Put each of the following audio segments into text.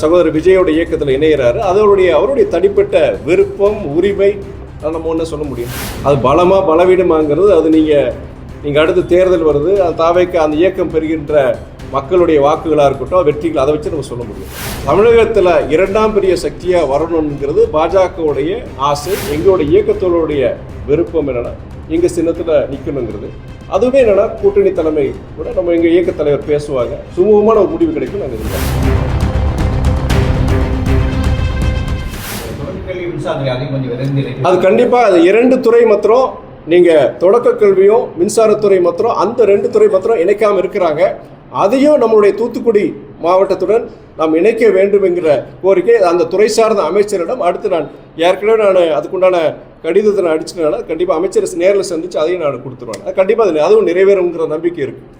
சகோதரர் விஜயோட இயக்கத்தில் இணையிறாரு. அதனுடைய அவருடைய தனிப்பட்ட விருப்பம் உரிமை அதை நம்ம ஒன்றும் சொல்ல முடியும். அது பலமாக பலவீனமாங்கிறது அது நீங்கள் நீங்கள் அடுத்து தேர்தல் வருது அந்த தாவைக்கு அந்த இயக்கம் பெறுகின்ற மக்களுடைய வாக்குகளாக இருக்கட்டும் வெற்றிகள் அதை வச்சு நம்ம சொல்ல முடியும். தமிழகத்தில் இரண்டாம் பெரிய சக்தியாக வரணுங்கிறது பாஜகவுடைய ஆசை எங்களுடைய இயக்கத்தோடைய விருப்பம் என்னென்னா எங்கள் சின்னத்தில் நிற்கணுங்கிறது அதுவே என்னென்னா கூட்டணி தலைமை கூட நம்ம எங்கள் இயக்க தலைவர் பேசுவாங்க. சுமூகமான ஒரு முடிவு கிடைக்கும் நாங்கள் அது கண்டிப்பாக அது இரண்டு துறை மாத்திரம் நீங்கள் தொடக்க கல்வியும் மின்சாரத்துறை மாத்திரம் அந்த ரெண்டு துறை மாத்திரம் இணைக்காமல் இருக்கிறாங்க. அதையும் நம்மளுடைய தூத்துக்குடி மாவட்டத்துடன் நாம் இணைக்க வேண்டும் என்கிற கோரிக்கை அந்த துறை சார்ந்த அமைச்சரிடம். அடுத்து நான் ஏற்கனவே நான் அதுக்குண்டான கடிதத்தை நான் அடிச்சிட்டனால கண்டிப்பாக அமைச்சர் நேரில் சந்தித்து அதையும் நான் கொடுத்துருவேன். அது கண்டிப்பாக அது அதுவும் நிறைவேறுங்கிற நம்பிக்கை இருக்குது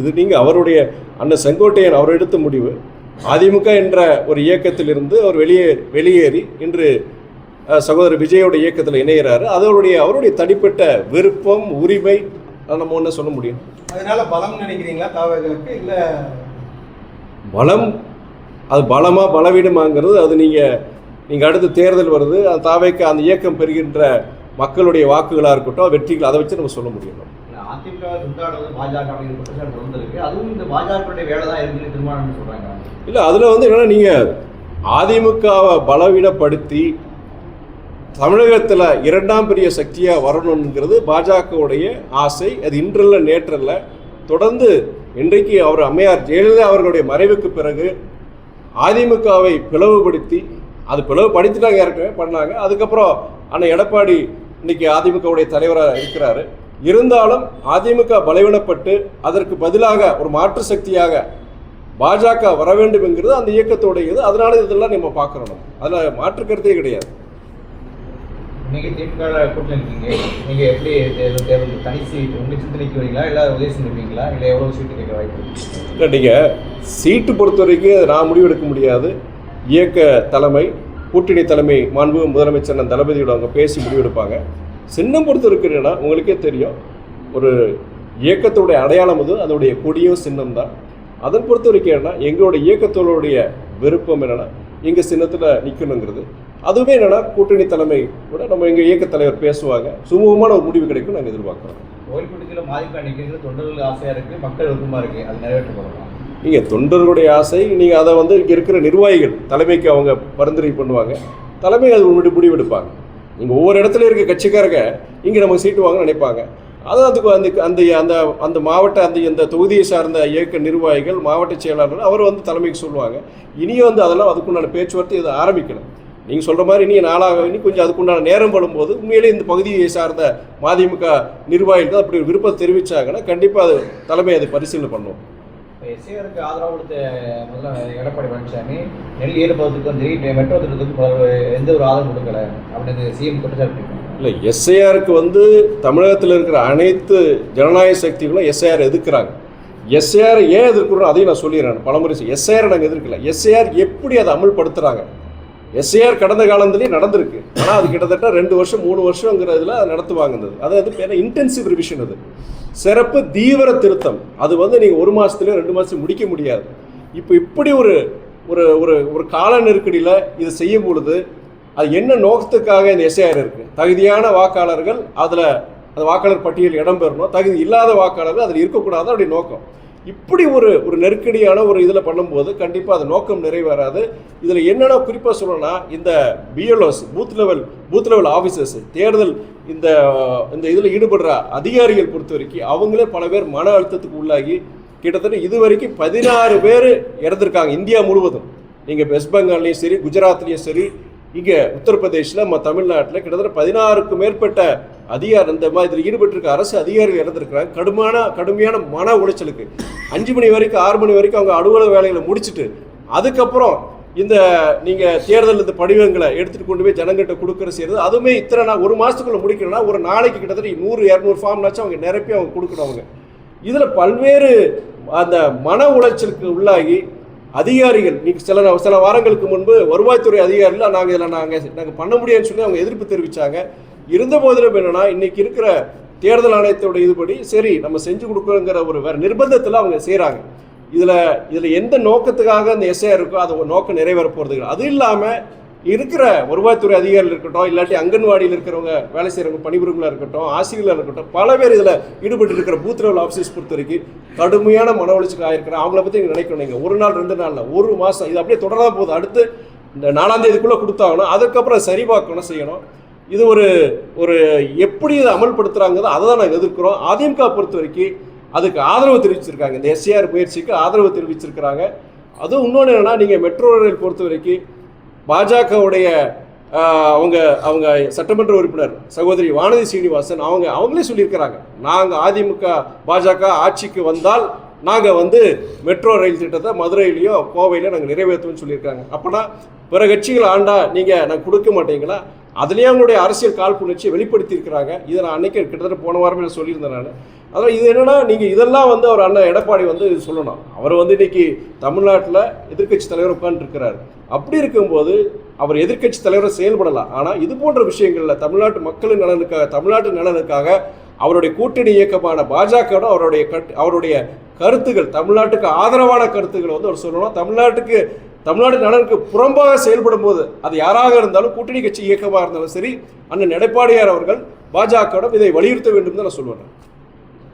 இது நீங்கள் அவருடைய அண்ணன் செங்கோட்டையன் அவர் எடுத்த முடிவு. அதிமுக என்ற ஒரு இயக்கத்திலிருந்து அவர் வெளியே வெளியேறி இன்று சகோதரர் விஜயோட இயக்கத்தில் இணையிறாரு. அதோடைய அவருடைய தனிப்பட்ட விருப்பம் உரிமை நம்ம ஒன்றும் சொல்ல முடியும். அதனால பலம் நினைக்கிறீங்களா தாவர்களுக்கு இல்ல? பலம் அது பலமா பலவீனமாங்கிறது அது நீங்கள் நீங்கள் அடுத்து தேர்தல் வருது அந்த தாவைக்கு அந்த இயக்கம் பெறுகின்ற மக்களுடைய வாக்குகளாக இருக்கட்டும் வெற்றிகள் அதை வச்சு நம்ம சொல்ல முடியும். அதிமுக துண்டாடுவது பாஜக அப்படிங்கிற குற்றச்சாட்டு வந்திருக்கு. அதுவும் இந்த பாஜகவுடைய வேலை தான் இருக்குன்னு தீர்மானம் சொல்றாங்க. இல்லை அதில் வந்து என்னன்னா நீங்கள் அதிமுகவை பலவீனப்படுத்தி தமிழகத்தில் இரண்டாம் பெரிய சக்தியாக வரணுங்கிறது பாஜகவுடைய ஆசை. அது இன்றல்ல நேற்றல்ல. தொடர்ந்து இன்றைக்கு அவர் அம்மையார் ஜெயலலிதா அவர்களுடைய மறைவுக்கு பிறகு அதிமுகவை பிளவுபடுத்தி அது பிளவுபடுத்திட்டாங்க ஏற்கனவே பண்ணாங்க. அதுக்கப்புறம் அண்ணன் எடப்பாடி இன்னைக்கு அதிமுகவுடைய தலைவராக இருக்கிறாரு. இருந்தாலும் அதிமுக பலவீனப்பட்டு அதற்கு பதிலாக ஒரு மாற்று சக்தியாக பாஜக வர வேண்டும் என்கிறது அந்த இயக்கத்தோடையது. அதனால இதெல்லாம் நம்ம பார்க்குறோம் நம்ம. அதில் மாற்று கருத்தே கிடையாது. நீங்க திமுக கூட்டணி இருக்கீங்க. நீங்க எப்படி தேர்தல் தேர்தல் தனி சீட் உங்க சிந்தனைக்கு வரீங்களா? இல்ல உதவி செஞ்சிருக்கீங்களா இல்ல எவ்வளவு சீட்டு கேட்க வாய்ப்பு இருக்கு? இல்லை நீங்கள் சீட்டு பொறுத்த வரைக்கும் நான் முடிவெடுக்க முடியாது. இயக்க தலைமை கூட்டணி தலைமை மாண்பு முதலமைச்சர் தளபதியோட அவங்க பேசி முடிவெடுப்பாங்க. சின்னம் பொறுத்த இருக்கிறேன்னா உங்களுக்கே தெரியும். ஒரு இயக்கத்துடைய அடையாளம் அது அதோடைய கொடியும் சின்னம் தான் அதன் பொறுத்த வரைக்கும் என்னன்னா எங்களோட இயக்கத்தோடைய விருப்பம் என்னன்னா எங்கள் சின்னத்தில் நிற்கணுங்கிறது அதுவே என்னன்னா கூட்டணி தலைமை கூட நம்ம எங்கள் இயக்க தலைவர் பேசுவாங்க. சுமூகமான ஒரு முடிவு கிடைக்கும் நாங்கள் எதிர்பார்க்குறோம் கோயில்பட்டியில் மதிப்பு நிற்கிறது தொண்டர்கள் ஆசையா இருக்கு மக்கள் விருப்பமா இருக்கு அது நிறைவேற்றப்படலாம். நீங்கள் தொண்டர்களுடைய ஆசை நீங்கள் அதை வந்து இங்கே இருக்கிற நிர்வாகிகள் தலைமைக்கு அவங்க பரிந்துரை பண்ணுவாங்க. தலைமை அது முன்னாடி முடிவெடுப்பாங்க. இங்கே ஒவ்வொரு இடத்துல இருக்க கட்சிக்காரங்க இங்கே நமக்கு சீட்டு வாங்க நினைப்பாங்க. அது அதுக்கு அந்த அந்த அந்த அந்த மாவட்ட அந்த இந்த தொகுதியை சார்ந்த இயக்க நிர்வாகிகள் மாவட்ட செயலாளர்கள் அவர் வந்து தலைமைக்கு சொல்லுவாங்க. இனியும் வந்து அதெல்லாம் அதுக்குண்டான பேச்சுவார்த்தை இதை ஆரம்பிக்கணும். நீங்கள் சொல்கிற மாதிரி இனி நாளாக இனி கொஞ்சம் அதுக்குண்டான நேரம் படும்போது உண்மையிலே இந்த பகுதியை சார்ந்த மதிமுக நிர்வாகிகள் அப்படி ஒரு விருப்பம் தெரிவித்தாங்கன்னா கண்டிப்பாக அது தலைமை அதை பரிசீலனை பண்ணுவோம் எஸ்ஏஆருக்கு ஆதரவு கொடுத்த முதல்ல எடப்பாடி பழனிசாமி நெல் ஈடுபடுறதுக்கும் சரி மெட்ரோ திட்டத்துக்கும் எந்த ஒரு ஆதரவு கொடுக்கல அப்படின்னு சிஎம் குற்றச்சாட்டு இல்லை எஸ்ஐஆருக்கு வந்து தமிழகத்தில் இருக்கிற அனைத்து ஜனநாயக சக்திகளும் எஸ்ஐஆர் எதிர்க்கிறாங்க. எஸ்ஐஆர் ஏன் எதிர்க்கிறோம் அதையும் நான் சொல்லிடுறேன் பலமுறை எஸ்ஐஆர் நாங்கள் எதிர்க்கல. எஸ்ஐஆர் எப்படி அதை அமல்படுத்துகிறாங்க எஸ்ஐஆர் கடந்த காலத்துலேயே நடந்திருக்கு. ஆனால் அது கிட்டத்தட்ட ரெண்டு வருஷம் மூணு வருஷங்கிறதுல அதை நடத்துவாங்க. அது அது பேர் இன்டென்சிவ் ரிவிஷன் அது. சிறப்பு தீவிர திருத்தம். அது வந்து நீங்கள் ஒரு மாதத்துலேயோ ரெண்டு மாதம் முடிக்க முடியாது. இப்போ இப்படி ஒரு ஒரு ஒரு ஒரு கால நெருக்கடியில் இது செய்யும் பொழுது அது என்ன நோக்கத்துக்காக இந்த எஸ்ஐஆர் இருக்குது தகுதியான வாக்காளர்கள் அதில் அந்த வாக்காளர் பட்டியல் இடம்பெறணும் தகுதி இல்லாத வாக்காளர்கள் அதில் இருக்கக்கூடாது அப்படி நோக்கம். இப்படி ஒரு ஒரு நெருக்கடியான ஒரு இதில் பண்ணும்போது கண்டிப்பாக அது நோக்கம் நிறைவேறாது. இதில் என்னென்ன குறிப்பாக சொல்லணும்னா இந்த BLOs booth level booth level officers தேர்தல் இந்த இந்த இதில் ஈடுபடுற அதிகாரிகள் பொறுத்த வரைக்கும் அவங்களே பல பேர் மன அழுத்தத்துக்கு உள்ளாகி கிட்டத்தட்ட இது வரைக்கும் பதினாறு பேர் இறந்துருக்காங்க இந்தியா முழுவதும். நீங்கள் வெஸ்ட் பெங்கால்லையும் சரி குஜராத்லேயும் சரி இங்கே உத்தரப்பிரதேசில் நம்ம தமிழ்நாட்டில் கிட்டத்தட்ட பதினாறுக்கும் மேற்பட்ட அதிகாரி இந்த மாதிரி இதில் ஈடுபட்டிருக்க அரசு அதிகாரிகள் இறந்துருக்கிறாங்க. கடுமையான கடுமையான மன உளைச்சலுக்கு. அஞ்சு மணி வரைக்கும் ஆறு மணி வரைக்கும் அவங்க அலுவலக வேலைகளை முடிச்சுட்டு அதுக்கப்புறம் இந்த நீங்கள் தேர்தல் இந்த படிவங்களை எடுத்துகிட்டு கொண்டு போய் ஜனங்கிட்ட கொடுக்குற செய்கிறது அதுவுமே இத்தனை நாள் ஒரு மாதத்துக்குள்ளே முடிக்கணும்னா ஒரு நாளைக்கு கிட்டத்தட்ட நூறு இரநூறு ஃபார்ம்னாச்சும் அவங்க நிரப்பி அவங்க கொடுக்கணும் அவங்க. இதில் பல்வேறு அந்த மன உளைச்சலுக்கு உள்ளாகி அதிகாரிகள் நீங்க சில சில வாரங்களுக்கு முன்பு வருவாய்த்துறை அதிகாரிகள் நாங்கள் இதில் நாங்கள் நாங்கள் பண்ண முடியாதுன்னு சொல்லி அவங்க எதிர்ப்பு தெரிவித்தாங்க இருந்த போதிலும் இன்றைக்கி இன்னைக்கு இருக்கிற தேர்தல் ஆணையத்தோட இதுபடி சரி நம்ம செஞ்சு கொடுக்குறோங்கிற ஒரு வேறு நிர்பந்தத்தில் அவங்க செய்கிறாங்க இதில் இதில் எந்த நோக்கத்துக்காக அந்த எஸ்ஐஆர் இருக்கோ அதை நோக்கம் நிறைவேற போகிறது அது இல்லாமல் இருக்கிற வருவாய்த்துறை அதிகாரிகள் இருக்கட்டும் இல்லாட்டி அங்கன்வாடியில் இருக்கிறவங்க வேலை செய்கிறவங்க பணிபுரிவுகளாக இருக்கட்டும் ஆசிரியர்களாக இருக்கட்டும் பல பேர் இதில் ஈடுபட்டு இருக்கிற பூத் லெவல் ஆஃபீஸர்ஸ் பொறுத்த வரைக்கும் கடுமையான மன உளைச்சலுக்கு ஆயிருக்கிறேன். அவங்கள பற்றி நீங்கள் நினைக்கணும். நீங்கள் ஒரு நாள் ரெண்டு நாளில் ஒரு மாதம் இது அப்படியே தொடராக போகுது. அடுத்து இந்த நாலாம் தேதிக்குள்ளே கொடுத்தாகணும். அதுக்கப்புறம் சரி பார்க்கணும் செய்யணும்? இது ஒரு ஒரு எப்படி இதை அமல்படுத்துகிறாங்க அதை தான் நாங்கள் எதிர்க்கிறோம். அதிமுக பொறுத்த வரைக்கும் அதுக்கு ஆதரவு தெரிவிச்சிருக்காங்க. இந்த எஸ்ஏஆர் முயற்சிக்கு ஆதரவு தெரிவிச்சிருக்கிறாங்க. அதுவும் இன்னொன்று என்னென்னா நீங்கள் மெட்ரோ ரயில் பொறுத்த வரைக்கும் பாஜகவுடைய அவங்க அவங்க சட்டமன்ற உறுப்பினர் சகோதரி வானதி சீனிவாசன் அவங்க அவங்களே சொல்லியிருக்கிறாங்க. நாங்கள் அதிமுக பாஜக ஆட்சிக்கு வந்தால் நாங்கள் வந்து மெட்ரோ ரயில் திட்டத்தை மதுரையிலையோ கோவையிலையோ நாங்கள் நிறைவேற்றுவோம்னு சொல்லியிருக்காங்க அப்போனா பிற கட்சிகள் ஆண்டா நீங்கள் நான் கொடுக்க மாட்டீங்களா? அதுலேயே அவங்களுடைய அரசியல் காழ்ப்புணர்ச்சியை வெளிப்படுத்தியிருக்கிறாங்க. இதை நான் அன்னைக்கு கிட்டத்தட்ட போன வாரமே நான் சொல்லியிருந்தேன் நான். அதனால் இது என்னென்னா நீங்கள் இதெல்லாம் வந்து அவர் அண்ணன் எடப்பாடி வந்து சொல்லணும். அவர் வந்து இன்னைக்கு தமிழ்நாட்டில் எதிர்க்கட்சி தலைவர் உட்காந்துருக்கிறார் அப்படி இருக்கும்போது அவர் எதிர்க்கட்சி தலைவரை செயல்படலாம். ஆனால் இது போன்ற விஷயங்களில் தமிழ்நாட்டு மக்களின் நலனுக்காக தமிழ்நாட்டு நலனுக்காக அவருடைய கூட்டணி இயக்கமான பாஜகவோட அவருடைய கட் அவருடைய கருத்துக்கள் தமிழ்நாட்டுக்கு ஆதரவான கருத்துக்களை வந்து அவர் சொல்லணும். தமிழ்நாட்டுக்கு தமிழ்நாட்டு நலனுக்கு புறம்பாக செயல்படும் போது அது யாராக இருந்தாலும் கூட்டணி கட்சி இயக்கமாக இருந்தாலும் சரி அண்ணன் எடப்பாடியார் அவர்கள் பாஜகவிடம் இதை வலியுறுத்த வேண்டும் தான் நான் சொல்லுவேன்.